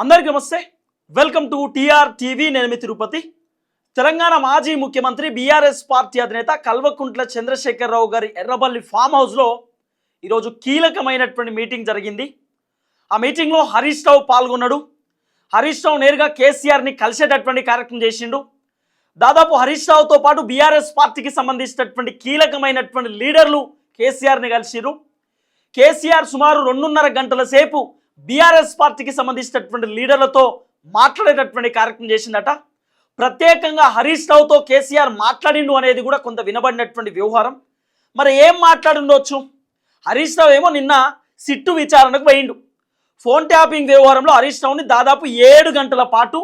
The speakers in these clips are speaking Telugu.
అందరికీ నమస్తే. వెల్కమ్ టు టిఆర్ టీవీ నేను మీ తిరుపతి. తెలంగాణ మాజీ ముఖ్యమంత్రి బీఆర్ఎస్ పార్టీ అధినేత కల్వకుంట్ల చంద్రశేఖరరావు గారి ఎర్రబల్లి ఫామ్ హౌస్లో ఈరోజు కీలకమైనటువంటి మీటింగ్ జరిగింది. ఆ మీటింగ్లో హరీష్ రావు పాల్గొన్నాడు. హరీష్ రావు నేరుగా కేసీఆర్ని కలిసేటటువంటి కార్యక్రమం చేసిండు. దాదాపు హరీష్ రావుతో పాటు బీఆర్ఎస్ పార్టీకి సంబంధించినటువంటి కీలకమైనటువంటి లీడర్లు కేసీఆర్ని కలిసిరు కేసీఆర్ సుమారు రెండున్నర గంటల సేపు బీఆర్ఎస్ పార్టీకి సంబంధించినటువంటి లీడర్లతో మాట్లాడేటటువంటి కార్యక్రమం చేసిందట. ప్రత్యేకంగా హరీష్ రావుతో కేసీఆర్ మాట్లాడిండు అనేది కూడా కొంత వినబడినటువంటి వ్యవహారం. మరి ఏం మాట్లాడుండొచ్చు? హరీష్ రావు ఏమో నిన్న సిట్టు విచారణకు పోయిండు. ఫోన్ ట్యాపింగ్ వ్యవహారంలో హరీష్ రావుని దాదాపు ఏడు గంటల పాటు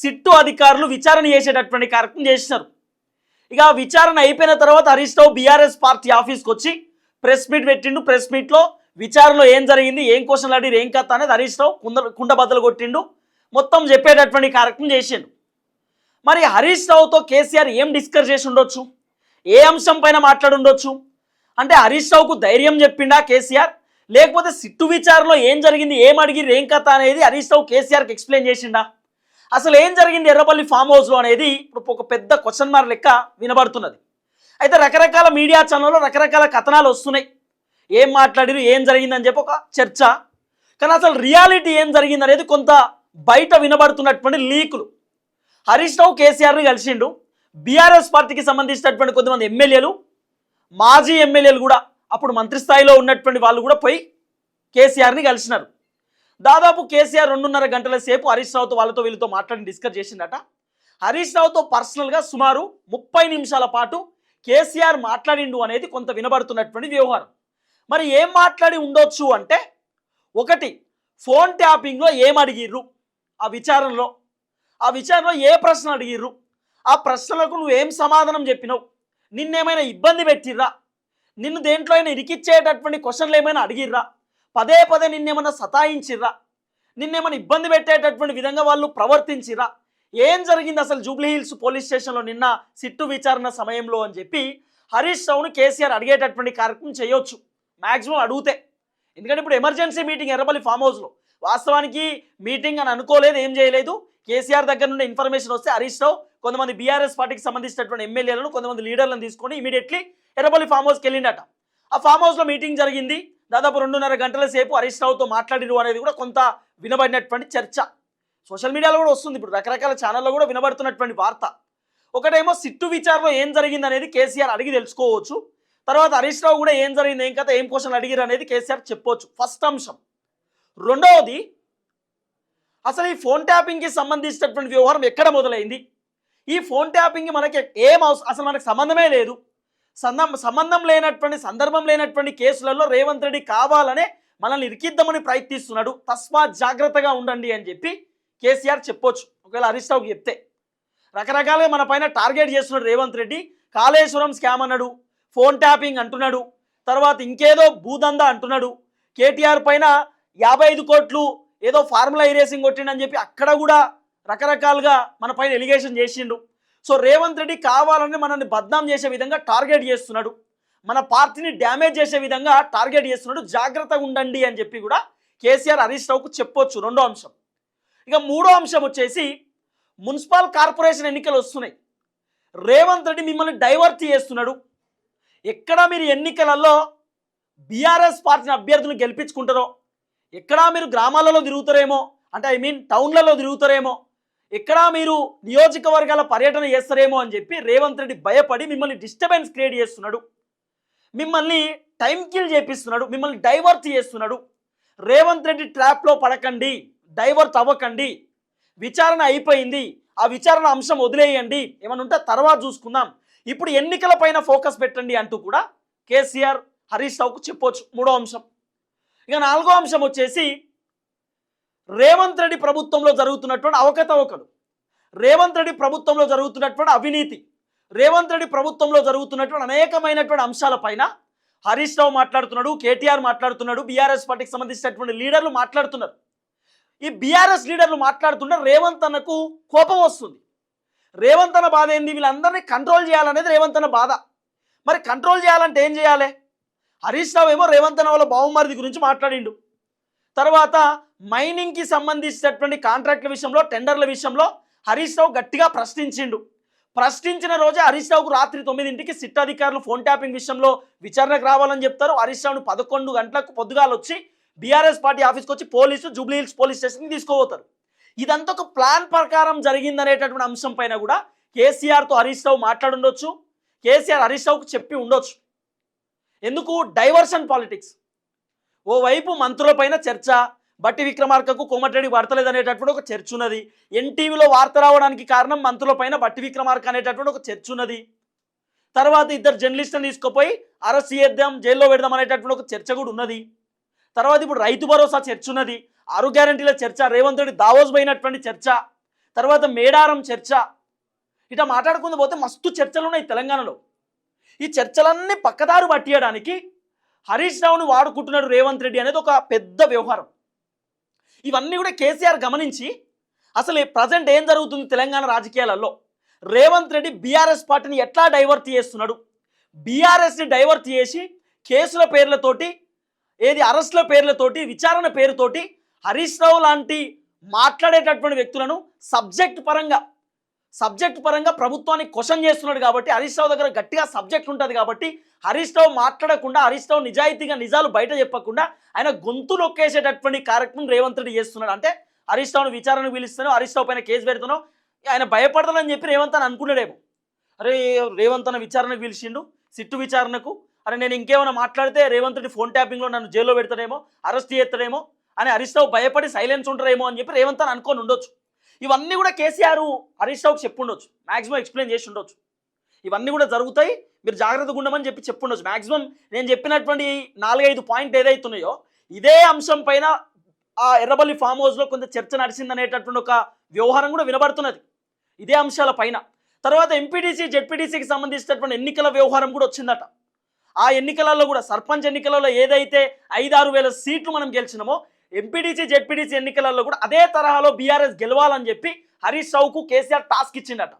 సిట్టు అధికారులు విచారణ చేసేటటువంటి కార్యక్రమం చేసినారు. ఇక విచారణ అయిపోయిన తర్వాత హరీష్ రావు బీఆర్ఎస్ పార్టీ ఆఫీస్కి వచ్చి ప్రెస్ మీట్ పెట్టిండు. ప్రెస్ మీట్లో విచారణలో ఏం జరిగింది ఏం క్వశ్చన్లు అడిగి ఏం కథ అనేది హరీష్ రావు కుంద కుండ బద్దలు కొట్టిండు. మొత్తం చెప్పేటటువంటి కార్యక్రమం చేసిండు. మరి హరీష్ రావుతో కేసీఆర్ ఏం డిస్కస్ చేసి ఉండొచ్చు? ఏ అంశం పైన మాట్లాడుండొచ్చు అంటే హరీష్ రావుకు ధైర్యం చెప్పిండా కేసీఆర్? లేకపోతే సిట్టు విచారణలో ఏం జరిగింది ఏం అడిగిరు ఏం కథ అనేది హరీష్ రావు కేసీఆర్కి ఎక్స్ప్లెయిన్ చేసిండా? అసలు ఏం జరిగింది ఎర్రపల్లి ఫామ్ హౌస్లో అనేది ఇప్పుడు ఒక పెద్ద క్వశ్చన్ మార్క్ లెక్క వినబడుతున్నది. అయితే రకరకాల మీడియా ఛానల్లో రకరకాల కథనాలు వస్తున్నాయి. ఏం మాట్లాడిరు ఏం జరిగిందని చెప్పి ఒక చర్చ. కానీ అసలు రియాలిటీ ఏం జరిగింది అనేది కొంత బయట వినబడుతున్నటువంటి లీకులు. హరీష్ రావు కేసీఆర్ని కలిసిండు. బీఆర్ఎస్ పార్టీకి సంబంధించినటువంటి కొంతమంది ఎమ్మెల్యేలు మాజీ ఎమ్మెల్యేలు కూడా అప్పుడు మంత్రి స్థాయిలో ఉన్నటువంటి వాళ్ళు కూడా పోయి కేసీఆర్ని కలిసినారు. దాదాపు కేసీఆర్ రెండున్నర గంటల సేపు హరీష్ రావుతో వాళ్ళతో వీళ్ళతో మాట్లాడి డిస్కస్ చేసిందట హరీష్ రావుతో పర్సనల్గా సుమారు ముప్పై నిమిషాల పాటు కేసీఆర్ మాట్లాడిండు అనేది కొంత వినబడుతున్నటువంటి వ్యవహారం. మరి ఏం మాట్లాడి ఉండొచ్చు అంటే ఒకటి ఫోన్ ట్యాపింగ్లో ఏం అడిగిర్రు ఆ విచారణలో. ఆ విచారణలో ఏ ప్రశ్న అడిగిర్రు? ఆ ప్రశ్నలకు నువ్వు ఏం సమాధానం చెప్పినావు? నిన్నేమైనా ఇబ్బంది పెట్టిర్రా? నిన్ను దేంట్లో అయినా ఇరికిచ్చేటటువంటి క్వశ్చన్లు ఏమైనా అడిగిర్రా? పదే పదే నిన్నేమైనా సతాయించిర్రా? నిన్నేమైనా ఇబ్బంది పెట్టేటటువంటి విధంగా వాళ్ళు ప్రవర్తించిరా ఏం జరిగింది అసలు జూబ్లీ హిల్స్ పోలీస్ స్టేషన్లో నిన్న సిట్టు విచారణ సమయంలో అని చెప్పి హరీష్ రావును కేసీఆర్ అడిగేటటువంటి కార్యక్రమం చేయొచ్చు. మ్యాక్సిమం అడిగితే. ఎందుకంటే ఇప్పుడు ఎమర్జెన్సీ మీటింగ్ ఎర్రపల్లి ఫామ్ హౌస్లో. వాస్తవానికి మీటింగ్ అని అనుకోలేదు ఏం చేయలేదు. కేసీఆర్ దగ్గర నుండి ఇన్ఫర్మేషన్ వస్తే హరీష్ రావు కొంతమంది బీఆర్ఎస్ పార్టీకి సంబంధించినటువంటి ఎమ్మెల్యేలను కొంతమంది లీడర్లను తీసుకొని ఇమీడియట్లీ ఎర్రపల్లి ఫామ్ హౌస్కి వెళ్ళిండట. ఆ ఫామ్ హౌస్లో మీటింగ్ జరిగింది. దాదాపు రెండున్నర గంటల సేపు హరీష్ రావుతో మాట్లాడిరు అనేది కూడా కొంత వినబడినటువంటి చర్చ. సోషల్ మీడియాలో కూడా వస్తుంది. ఇప్పుడు రకరకాల ఛానల్లో కూడా వినబడుతున్నటువంటి వార్త. ఒకటేమో సిట్టు విచారణలో ఏం జరిగింది అనేది కేసీఆర్ అడిగి తెలుసుకోవచ్చు. తర్వాత హరీష్ రావు కూడా ఏం జరిగింది ఏం కథ ఏం క్వశ్చన్ అడిగారు అనేది కేసీఆర్ చెప్పొచ్చు. ఫస్ట్ అంశం. రెండవది అసలు ఈ ఫోన్ ట్యాపింగ్కి సంబంధించినటువంటి వ్యవహారం ఎక్కడ మొదలైంది? ఈ ఫోన్ ట్యాపింగ్ మనకి ఏం అవసరం అసలు మనకు సంబంధమే లేదు. సందం సంబంధం లేనటువంటి సందర్భం లేనటువంటి కేసులలో రేవంత్ రెడ్డి కావాలనే మనల్ని ఇరికిద్దామని ప్రయత్నిస్తున్నాడు. తస్మాత్ జాగ్రత్తగా ఉండండి అని చెప్పి కేసీఆర్ చెప్పొచ్చు. ఒకవేళ హరీష్ రావుకి చెప్తే. రకరకాలుగా మన పైన టార్గెట్ చేస్తున్నాడు రేవంత్ రెడ్డి. కాళేశ్వరం స్కామ్ అన్నాడు. ఫోన్ ట్యాపింగ్ అంటున్నాడు. తర్వాత ఇంకేదో భూదందా అంటున్నాడు. కేటీఆర్ పైన యాభై ఐదు కోట్లు ఏదో ఫార్ములా ఇరేసింగ్ కొట్టిండని చెప్పి అక్కడ కూడా రకరకాలుగా మన పైన ఎలిగేషన్ చేసిండు. సో రేవంత్ రెడ్డి కావాలని మనల్ని బద్నాం చేసే విధంగా టార్గెట్ చేస్తున్నాడు. మన పార్టీని డ్యామేజ్ చేసే విధంగా టార్గెట్ చేస్తున్నాడు. జాగ్రత్తగా ఉండండి అని చెప్పి కూడా కేసీఆర్ హరీష్ రావుకు చెప్పొచ్చు రెండో అంశం. ఇక మూడో అంశం వచ్చేసి మున్సిపల్ కార్పొరేషన్ ఎన్నికలు వస్తున్నాయి. రేవంత్ రెడ్డి మిమ్మల్ని డైవర్ట్ చేస్తున్నాడు. ఎక్కడ మీరు ఎన్నికలలో బీఆర్ఎస్ పార్టీ అభ్యర్థులను గెలిపించుకుంటారో ఎక్కడా మీరు గ్రామాలలో తిరుగుతారేమో అంటే ఐ మీన్ టౌన్లలో తిరుగుతారేమో ఎక్కడా మీరు నియోజకవర్గాల పర్యటన చేస్తారేమో అని చెప్పి రేవంత్ రెడ్డి భయపడి మిమ్మల్ని డిస్టర్బెన్స్ క్రియేట్ చేస్తున్నాడు. మిమ్మల్ని టైం కిల్ చేపిస్తున్నాడు మిమ్మల్ని డైవర్ట్ చేస్తున్నాడు. రేవంత్ రెడ్డి ట్రాప్లో పడకండి డైవర్ట్ అవ్వకండి. విచారణ అయిపోయింది. ఆ విచారణ అంశం వదిలేయండి. ఏమనుంటే ఉంటే తర్వాత చూసుకుందాం. ఇప్పుడు ఎన్నికల పైన ఫోకస్ పెట్టండి అంటూ కూడా కేసీఆర్ హరీష్ రావుకు చెప్పొచ్చు మూడో అంశం. ఇక నాలుగో అంశం వచ్చేసి రేవంత్ రెడ్డి ప్రభుత్వంలో జరుగుతున్నటువంటి అవకతవకలు. రేవంత్ రెడ్డి ప్రభుత్వంలో జరుగుతున్నటువంటి అవినీతి రేవంత్ రెడ్డి ప్రభుత్వంలో జరుగుతున్నటువంటి అనేకమైనటువంటి అంశాలపైన హరీష్ రావు మాట్లాడుతున్నాడు కేటీఆర్ మాట్లాడుతున్నాడు బీఆర్ఎస్ పార్టీకి సంబంధించినటువంటి లీడర్లు మాట్లాడుతున్నారు. ఈ బీఆర్ఎస్ లీడర్లు మాట్లాడుతుంటే రేవంత్ అన్నకు కోపం వస్తుంది. రేవంత్ అన్న బాధ ఏంది? వీళ్ళందరినీ కంట్రోల్ చేయాలనేది రేవంత్ అన్న బాధ. మరి కంట్రోల్ చేయాలంటే ఏం చేయాలి? హరీష్ రావు ఏమో రేవంత్ అన్న వాళ్ళ బావమరిది గురించి మాట్లాడిండు. తర్వాత మైనింగ్కి సంబంధించినటువంటి కాంట్రాక్ట్ల విషయంలో టెండర్ల విషయంలో హరీష్ రావు గట్టిగా ప్రశ్నించిండు. ప్రశ్నించిన రోజే హరీష్ రావుకు రాత్రి తొమ్మిదింటికి సిట్ అధికారులు ఫోన్ ట్యాపింగ్ విషయంలో విచారణకు రావాలని చెప్తారు. హరీష్ రావును పదకొండు గంటలకు పొద్దుగాలు వచ్చి బీఆర్ఎస్ పార్టీ ఆఫీస్కి వచ్చి పోలీసు జూబ్లీ హిల్స్ పోలీస్ స్టేషన్కి తీసుకోబోతారు ఇదంతా ఒక ప్లాన్ ప్రకారం జరిగిందనేటటువంటి అంశం పైన కూడా కేసీఆర్తో హరీష్ రావు మాట్లాడుండొచ్చు. కేసీఆర్ హరీష్ రావుకు చెప్పి ఉండొచ్చు. ఎందుకు? Diversion politics. ఓవైపు మంత్రులపైన చర్చ బట్టి విక్రమార్కకు కోమటిరెడ్డి పడతలేదు అనేటటువంటి ఒక చర్చ ఉన్నది. ఎన్టీవీలో వార్త రావడానికి కారణం మంత్రులపైన బట్టి విక్రమార్క అనేటటువంటి ఒక చర్చ ఉన్నది. తర్వాత ఇద్దరు జర్నలిస్టులను తీసుకుపోయి అరెస్ట్ చేద్దాం జైల్లో పెడదాం అనేటటువంటి ఒక చర్చ కూడా ఉన్నది. తర్వాత ఇప్పుడు రైతు భరోసా చర్చ ఉన్నది. ఆరు గ్యారంటీల చర్చ రేవంత్ రెడ్డి దావోస్ పోయినటువంటి చర్చ తర్వాత మేడారం చర్చ. ఇట్లా మాట్లాడుకుంటూ పోతే మస్తు చర్చలు ఉన్నాయి తెలంగాణలో. ఈ చర్చలన్నీ పక్కదారు పట్టియడానికి హరీష్ రావును వాడుకుంటున్నాడు రేవంత్ రెడ్డి అనేది ఒక పెద్ద వ్యవహారం. ఇవన్నీ కూడా కేసీఆర్ గమనించి అసలు ప్రజెంట్ ఏం జరుగుతుంది తెలంగాణ రాజకీయాలలో? రేవంత్ రెడ్డి బీఆర్ఎస్ పార్టీని ఎట్లా డైవర్ట్ చేస్తున్నాడు? బీఆర్ఎస్ని డైవర్ట్ చేసి కేసుల పేర్లతోటి ఏది అరెస్టుల పేర్లతోటి విచారణ పేరుతోటి హరీష్ రావు లాంటి మాట్లాడేటటువంటి వ్యక్తులను సబ్జెక్ట్ పరంగా సబ్జెక్ట్ పరంగా ప్రభుత్వాన్ని క్వశ్చన్ చేస్తున్నాడు కాబట్టి హరీష్ రావు దగ్గర గట్టిగా సబ్జెక్ట్ ఉంటుంది కాబట్టి హరీష్ రావు మాట్లాడకుండా హరీష్ రావు నిజాయితీగా నిజాలు బయట చెప్పకుండా ఆయన గొంతు నొక్కేసేటటువంటి కార్యక్రమం రేవంత్ రెడ్డి చేస్తున్నాడు. అంటే హరీష్ రావును విచారణకు పిలుస్తాను హరీష్ రావు పైన కేసు పెడుతున్నావు ఆయన భయపడతానని చెప్పి రేవంత్ అని అనుకున్నాడేమో. అరే రేవంత్ అన్న విచారణకు పిలిచిండు సిట్టు విచారణకు. అరే నేను ఇంకేమైనా మాట్లాడితే రేవంత్ రెడ్డి ఫోన్ ట్యాపింగ్లో నన్ను జైల్లో పెడతాడేమో అరెస్ట్ చేస్తాడేమో అని హరీష్ రావు భయపడి సైలెన్స్ ఉంటారేమో అని చెప్పి రేవంత్ అని అనుకొని ఉండొచ్చు. ఇవన్నీ కూడా కేసీఆర్ హరీష్ రావుకి చెప్పుండొచ్చు. మాక్సిమం ఎక్స్ప్లెయిన్ చేసి ఉండొచ్చు. ఇవన్నీ కూడా జరుగుతాయి. మీరు జాగ్రత్తగా ఉండమని చెప్పి చెప్పుండొచ్చు. మాక్సిమం నేను చెప్పినటువంటి నాలుగైదు పాయింట్ ఏదైతున్నాయో ఇదే అంశం పైన ఆ ఎర్రబల్లి ఫామ్ హౌస్లో కొంత చర్చ నడిచిందనేటటువంటి ఒక వ్యవహారం కూడా వినబడుతున్నది. ఇదే అంశాల పైన. తర్వాత ఎంపీటీసీ జెడ్పీటీసీకి సంబంధించినటువంటి ఎన్నికల వ్యవహారం కూడా వచ్చిందట. ఆ ఎన్నికలలో కూడా సర్పంచ్ ఎన్నికలలో ఏదైతే ఐదారు వేల సీట్లు మనం గెలిచినామో ఎంపీడీసీ జెడ్పీడీసీ ఎన్నికలలో కూడా అదే తరహాలో బీఆర్ఎస్ గెలవాలని చెప్పి హరీష్ రావుకు కేసీఆర్ టాస్క్ ఇచ్చిండట.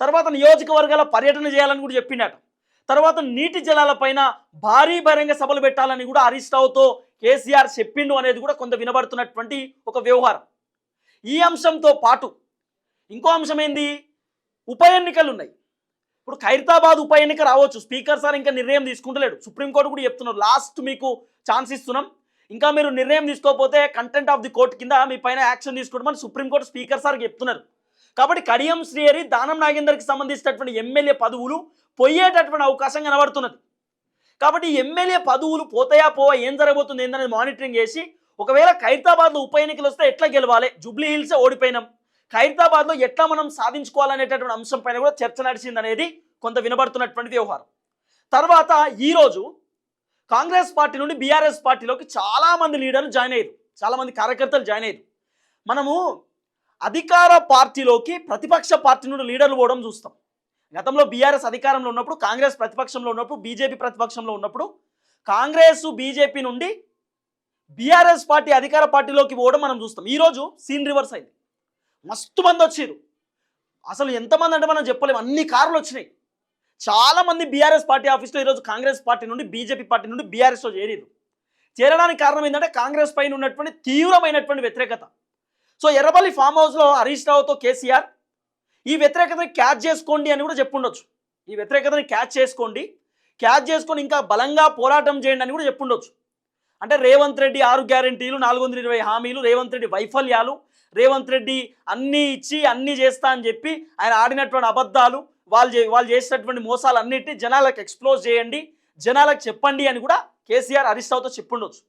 తర్వాత నియోజకవర్గాల పర్యటన చేయాలని కూడా చెప్పిండట. తర్వాత నీటి జలాలపైన భారీ బహిరంగ సభలు పెట్టాలని కూడా హరీష్ రావుతో కేసీఆర్ చెప్పిండు అనేది కూడా కొంత వినబడుతున్నటువంటి ఒక వ్యవహారం. ఈ అంశంతో పాటు ఇంకో అంశం ఏంది? ఉప ఎన్నికలు ఉన్నాయి. ఇప్పుడు ఖైరతాబాద్ ఉప ఎన్నిక రావచ్చు. స్పీకర్ సార్ ఇంకా నిర్ణయం తీసుకుంటలేడు. సుప్రీంకోర్టు కూడా చెప్తున్నారు. లాస్ట్ మీకు ఛాన్స్ ఇస్తున్నాం. ఇంకా మీరు నిర్ణయం తీసుకోకపోతే కంటెంట్ ఆఫ్ ది కోర్ట్ కింద మీ పైన యాక్షన్ తీసుకోవడం సుప్రీంకోర్టు స్పీకర్ సార్ చెప్తున్నారు. కాబట్టి కడియం శ్రీహరి దానం నాగేందర్కి సంబంధించినటువంటి ఎమ్మెల్యే పదవులు పోయేటటువంటి అవకాశం కనబడుతున్నది. కాబట్టి ఎమ్మెల్యే పదవులు పోతాయా పోవా ఏం జరగబోతుంది ఏందనేది మానిటరింగ్ చేసి ఒకవేళ ఖైరతాబాద్లో ఉప ఎన్నికలు వస్తే ఎట్లా గెలవాలి? జూబ్లీ హిల్సే ఓడిపోయినాం. ఖైరతాబాద్లో ఎట్లా మనం సాధించుకోవాలనేటటువంటి అంశం పైన కూడా చర్చ నడిచింది అనేది కొంత వినబడుతున్నటువంటి వ్యవహారం. తర్వాత ఈరోజు కాంగ్రెస్ పార్టీ నుండి బీఆర్ఎస్ పార్టీలోకి చాలామంది లీడర్లు జాయిన్ అయ్యారు. చాలామంది కార్యకర్తలు జాయిన్ అయ్యారు. మనము అధికార పార్టీలోకి ప్రతిపక్ష పార్టీ నుండి లీడర్లు పోవడం చూస్తాం. గతంలో బీఆర్ఎస్ అధికారంలో ఉన్నప్పుడు కాంగ్రెస్ ప్రతిపక్షంలో ఉన్నప్పుడు బీజేపీ ప్రతిపక్షంలో ఉన్నప్పుడు కాంగ్రెస్ బీజేపీ నుండి బీఆర్ఎస్ పార్టీ అధికార పార్టీలోకి పోవడం మనం చూస్తాం. ఈరోజు సీన్ రివర్స్ అయింది. మస్తు మంది వచ్చారు. అసలు ఎంతమంది అంటే మనం చెప్పలేము అన్ని కార్లు వచ్చినాయి. చాలా మంది బీఆర్ఎస్ పార్టీ ఆఫీస్లో ఈరోజు కాంగ్రెస్ పార్టీ నుండి బీజేపీ పార్టీ నుండి బీఆర్ఎస్లో చేరారు చేరడానికి కారణం ఏంటంటే కాంగ్రెస్ పైన ఉన్నటువంటి తీవ్రమైనటువంటి వ్యతిరేకత. సో ఎర్రబల్లి ఫామ్ హౌస్లో హరీష్ రావుతో కేసీఆర్ ఈ వ్యతిరేకతని క్యాచ్ చేసుకోండి అని కూడా చెప్పుండొచ్చు. ఈ వ్యతిరేకతని క్యాచ్ చేసుకోండి క్యాచ్ చేసుకొని ఇంకా బలంగా పోరాటం చేయండి అని కూడా చెప్పుండొచ్చు. అంటే రేవంత్ రెడ్డి ఆరు గ్యారెంటీలు నాలుగు వందల ఇరవై హామీలు రేవంత్ రెడ్డి వైఫల్యాలు రేవంత్ రెడ్డి అన్నీ ఇచ్చి అన్నీ చేస్తా అని చెప్పి ఆయన ఆడినటువంటి అబద్ధాలు వాళ్ళు చే- వాళ్ళు చేసినటువంటి మోసాలు జనాలకు ఎక్స్ప్లోజ్ చేయండి జనాలకు చెప్పండి అని కూడా కేసీఆర్ హరీష్ రావుతో చెప్పిండొచ్చు.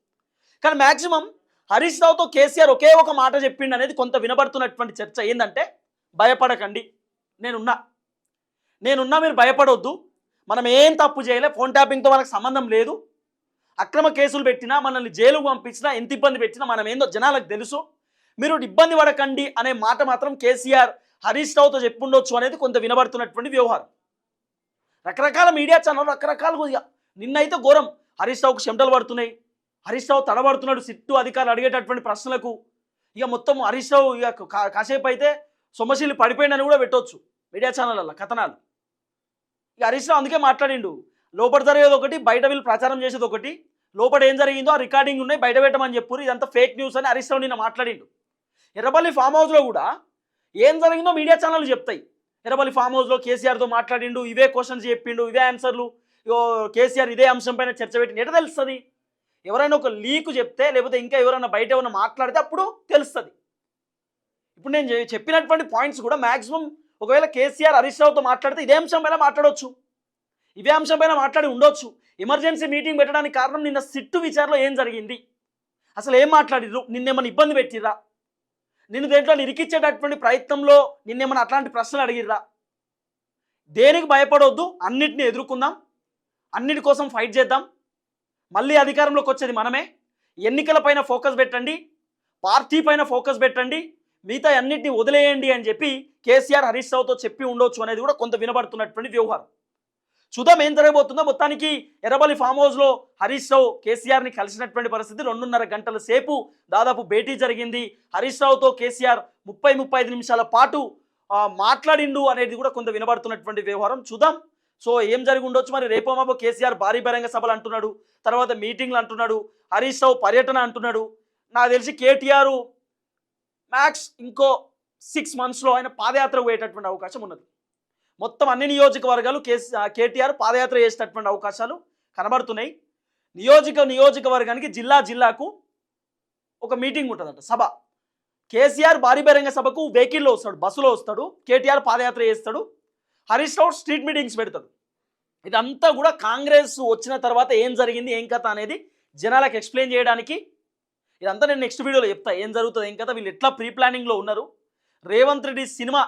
కానీ మ్యాక్సిమం హరీష్ రావుతో కేసీఆర్ ఒకే ఒక మాట చెప్పిండు అనేది కొంత వినబడుతున్నటువంటి చర్చ ఏంటంటే భయపడకండి నేనున్నా. నేనున్నా మీరు భయపడొద్దు. మనం ఏం తప్పు చేయలే ఫోన్ ట్యాపింగ్తో మనకు సంబంధం లేదు. అక్రమ కేసులు పెట్టినా మనల్ని జైలుకు పంపించినా ఎంత ఇబ్బంది పెట్టినా మనం ఏందో జనాలకు తెలుసు. మీరు ఇబ్బంది పడకండి అనే మాట మాత్రం కేసీఆర్ హరీష్ రావుతో చెప్పుండొచ్చు అనేది కొంత వినబడుతున్నటువంటి వ్యవహారం. రకరకాల మీడియా ఛానల్ రకరకాలుగా ఇక నిన్నైతే ఘోరం. హరీష్ రావుకు చెమటలు పడుతున్నాయి. హరీష్ రావు తడబడుతున్నాడు సిట్టు అధికారులు అడిగేటటువంటి ప్రశ్నలకు. ఇక మొత్తం హరీష్ రావు ఇక కా- కాసేపు అయితే సొమ్మశీలి పడిపోయిందని కూడా పెట్టవచ్చు మీడియా ఛానళ్ళల్లో కథనాలు. ఇక హరీష్ రావు అందుకే మాట్లాడిండు. లోపల జరిగేది ఒకటి బయట వీళ్ళు ప్రచారం చేసేది ఒకటి. లోపల ఏం జరిగిందో ఆ రికార్డింగ్ ఉన్నాయి బయట పెట్టమని చెప్పు ఇదంతా ఫేక్ న్యూస్ అని హరీష్ రావు నిన్న మాట్లాడిండు. ఎర్రబల్లి ఫామ్ హౌస్లో కూడా ఏం జరిగిందో మీడియా ఛానల్ చెప్తాయి. ఎర్రబల్లి ఫామ్ హౌస్లో కేసీఆర్తో మాట్లాడిండు ఇవే క్వశ్చన్స్ చెప్పిండు ఇవే ఆన్సర్లు. కేసీఆర్ ఇదే అంశం పైన చర్చ పెట్టిండు ఎట తెలుస్తుంది? ఎవరైనా ఒక లీకు చెప్తే లేకపోతే ఇంకా ఎవరైనా బయట ఏమైనా మాట్లాడితే అప్పుడు తెలుస్తుంది. ఇప్పుడు నేను చెప్పినటువంటి పాయింట్స్ కూడా మాక్సిమం ఒకవేళ కేసీఆర్ హరీష్ రావుతో మాట్లాడితే ఇదే అంశం పైన మాట్లాడవచ్చు ఇవే అంశం పైన మాట్లాడి ఉండొచ్చు. ఎమర్జెన్సీ మీటింగ్ పెట్టడానికి కారణం నిన్న సిట్టు విచారణలో ఏం జరిగింది? అసలు ఏం మాట్లాడిర్రు? నిన్నేమైనా ఇబ్బంది పెట్టిర్రా? నిన్ను దేంట్లో ఇరికిచ్చేటటువంటి ప్రయత్నంలో నిన్నేమన్నా అట్లాంటి ప్రశ్నలు అడిగిర్రా? దేనికి భయపడవద్దు అన్నిటిని ఎదుర్కొందాం. అన్నిటి కోసం ఫైట్ చేద్దాం. మళ్ళీ అధికారంలోకి వచ్చేది మనమే. ఎన్నికల పైన ఫోకస్ పెట్టండి. పార్టీ పైన ఫోకస్ పెట్టండి. మిగతా అన్నిటిని వదిలేయండి అని చెప్పి కేసీఆర్ హరీష్ రావుతో చెప్పి ఉండొచ్చు అనేది కూడా కొంత వినబడుతున్నటువంటి వ్యవహారం. చూద్దాం ఏం జరగబోతుందో. మొత్తానికి ఎర్రబల్లి ఫామ్ హౌస్లో హరీష్ రావు కేసీఆర్ని కలిసినటువంటి పరిస్థితి రెండున్నర గంటల సేపు దాదాపు భేటీ జరిగింది. హరీష్ రావుతో కేసీఆర్ ముప్పై ముప్పై ఐదు నిమిషాల పాటు మాట్లాడిండు అనేది కూడా కొంత వినబడుతున్నటువంటి వ్యవహారం. చూద్దాం. సో ఏం జరిగి ఉండొచ్చు మరి? రేపో మాపో కేసీఆర్ భారీ బహిరంగ సభలు అంటున్నాడు. తర్వాత మీటింగ్లు అంటున్నాడు. హరీష్ రావు పర్యటన అంటున్నాడు. నాకు తెలిసి కేటీఆర్ మ్యాక్స్ ఇంకో సిక్స్ మంత్స్లో ఆయన పాదయాత్ర పోయేటటువంటి అవకాశం ఉన్నది. మొత్తం అన్ని నియోజకవర్గాలు కేసీ కేటీఆర్ పాదయాత్ర చేసేటటువంటి అవకాశాలు కనబడుతున్నాయి. నియోజక నియోజకవర్గానికి జిల్లా జిల్లాకు ఒక మీటింగ్ ఉంటుందంట సభ. కేసీఆర్ భారీ బహిరంగ సభకు వెహికల్లో వస్తాడు బస్సులో వస్తాడు కేటీఆర్ పాదయాత్ర చేస్తాడు హరీష్ రావు స్ట్రీట్ మీటింగ్స్ పెడతాడు. ఇదంతా కూడా కాంగ్రెస్ వచ్చిన తర్వాత ఏం జరిగింది ఏం కథ అనేది జనాలకు ఎక్స్ప్లెయిన్ చేయడానికి ఇదంతా నేను నెక్స్ట్ వీడియోలో చెప్తా ఏం జరుగుతుంది ఏం కథ వీళ్ళు ఎట్లా ప్రీ ప్లానింగ్లో ఉన్నారు. రేవంత్ రెడ్డి సినిమా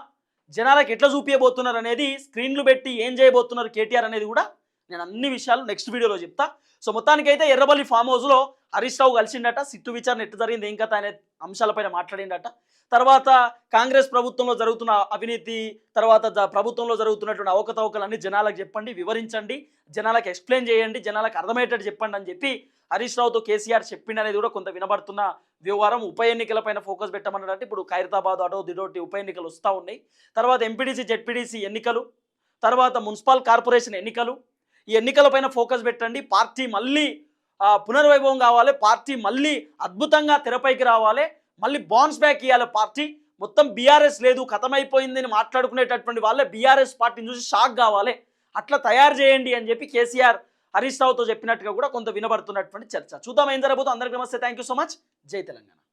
జనాలకు ఎట్లా చూపించబోతున్నారు అనేది స్క్రీన్లు పెట్టి ఏం చేయబోతున్నారు కేటీఆర్ అనేది కూడా నేను అన్ని విషయాలు నెక్స్ట్ వీడియోలో చెప్తా. సో మొత్తానికైతే ఎర్రబల్లి ఫామ్ హౌస్లో హరీష్ రావు కలిసిండట సిట్టు విచారణ ఎట్టు జరిగింది ఏం కథ అనే అంశాలపైన మాట్లాడిండట. తర్వాత కాంగ్రెస్ ప్రభుత్వంలో జరుగుతున్న అవినీతి తర్వాత ప్రభుత్వంలో జరుగుతున్నటువంటి అవకతవకలన్నీ జనాలకు చెప్పండి వివరించండి జనాలకు ఎక్స్ప్లెయిన్ చేయండి జనాలకు అర్థమయ్యేటట్టు చెప్పండి అని చెప్పి హరీష్ రావుతో కేసీఆర్ చెప్పిండు అనేది కూడా కొంత వినబడుతున్న వ్యవహారం. ఉప ఎన్నికలపైన ఫోకస్ పెట్టమన్నట్టు ఇప్పుడు ఖైరతాబాద్ అటో దిడోటి ఉప ఎన్నికలు వస్తూ ఉన్నాయి. తర్వాత ఎంపీడీసీ జెడ్పీడీసీ ఎన్నికలు తర్వాత మున్సిపల్ కార్పొరేషన్ ఎన్నికలు. ఈ ఎన్నికలపైన ఫోకస్ పెట్టండి. పార్టీ మళ్ళీ పునర్వైభవం కావాలి. పార్టీ మళ్ళీ అద్భుతంగా తెరపైకి రావాలి. మళ్ళీ బౌన్స్ బ్యాక్ ఇవ్వాలి పార్టీ. మొత్తం బీఆర్ఎస్ లేదు కథమైపోయిందని మాట్లాడుకునేటటువంటి వాళ్ళే బీఆర్ఎస్ పార్టీని చూసి షాక్ కావాలి. అట్లా తయారు చేయండి అని చెప్పి కేసీఆర్ హరీష్ రావుతో చెప్పినట్టుగా కూడా కొంత వినబడుతున్నటువంటి చర్చ. చూద్దాం ఏం జరగబోతుంది. అందరికీ నమస్తే. థ్యాంక్ యూ సో మచ్ జై తెలంగాణ.